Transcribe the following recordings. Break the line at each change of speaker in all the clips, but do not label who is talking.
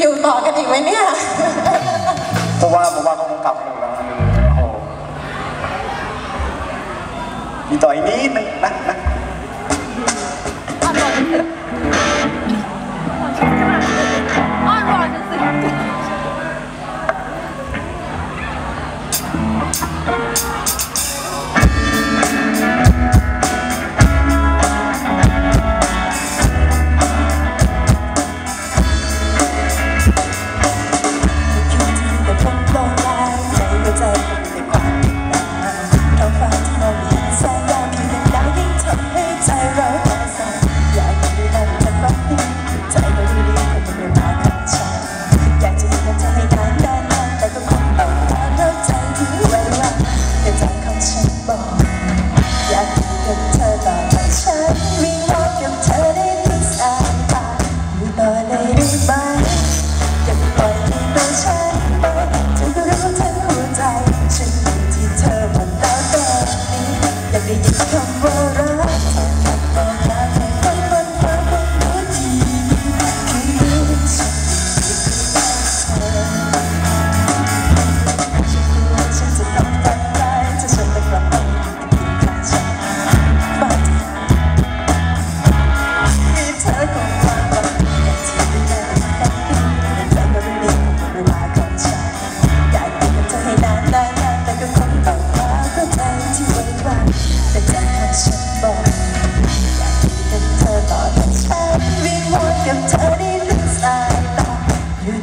อยู่ต่อกันอีกไหมเนี่ย
เพราะว่าผมว่าเขาคงกลับอยู่แล้วโอ้โหมีต่อ
ยนิดนึงนะนะอ้อนวอนสุดๆ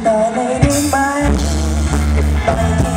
darling, in my, my.